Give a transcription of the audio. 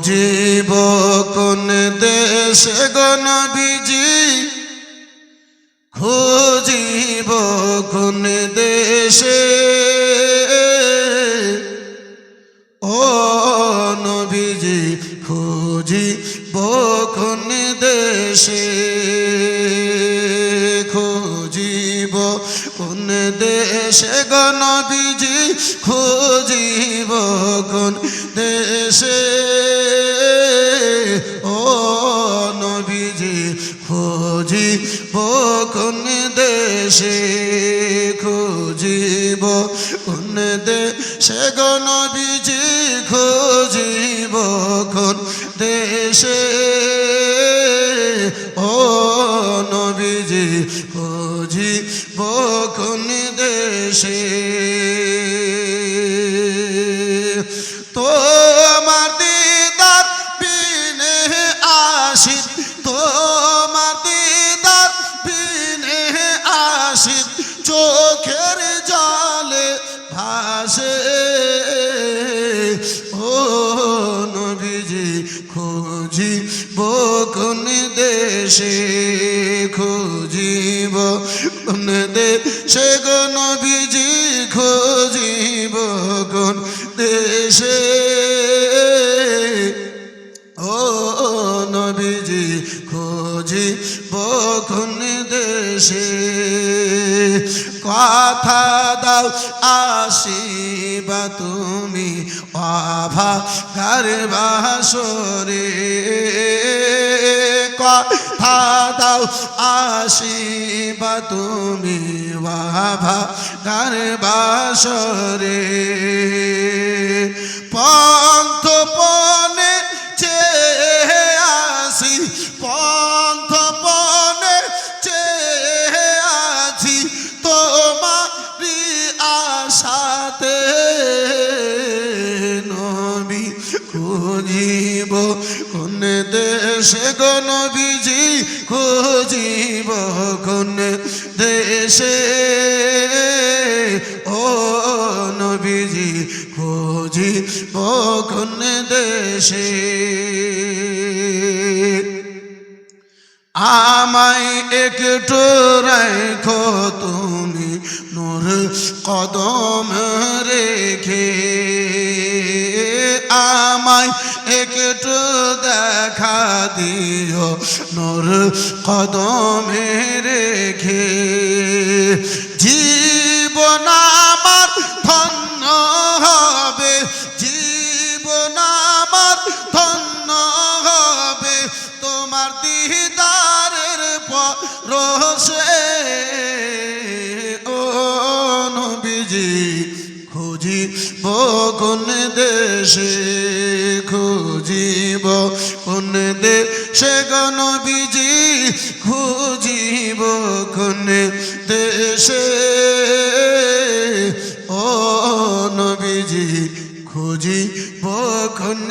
খুঁজিব কোন দেশে গণবিজি খুঁজিব কোন দেশে? ও নবীজি খুঁজিব কোন দেশে? দেশে গণবিজি খুঁজিব কোন দেশে? ও নবীজি, খুঁজিব কোন দেশে? খুঁজিব কোন দেশে? গণবিজি, খুঁজিব কোন দেশে? খুঁজিব কোন দেশে। তো আমার কোন দেশে খুঁজিব? কোন দেশে গো বিজি খুঁজিব? কোন দেশে? ও নবীজি খোঁজি বখন দেশে? কথা দাও আসিবা তুমি অভা ঘর বাসরে। আসিবা তুমি বাভা ঘর বাসরে। পন্থ পনে চেয়ে আসি পন্থ পনে চেয়ে আছি তোমারি আশাতে। নবী খুঁজিব কোন দেশে গো নবীজি, খুঁজিব কোন দেশে? ও নবীজি, খুঁজিব কোন দেশে? আমায় একটু রেখো তুমি, নূর কদম রেখে। আমায় একটু দেখা দিও। নূর কদমে রেখে জীবন আমার ধন্য হবে। জীবন আমার ধন্য হবে। তোমার দিদারের পরশে। ও নবীজি, খুঁজিব কোন দেশে খুঁজিব কোন দেশে গণবিজি খুঁজিব কোন দেশে ও নবীজি খুঁজিব কোন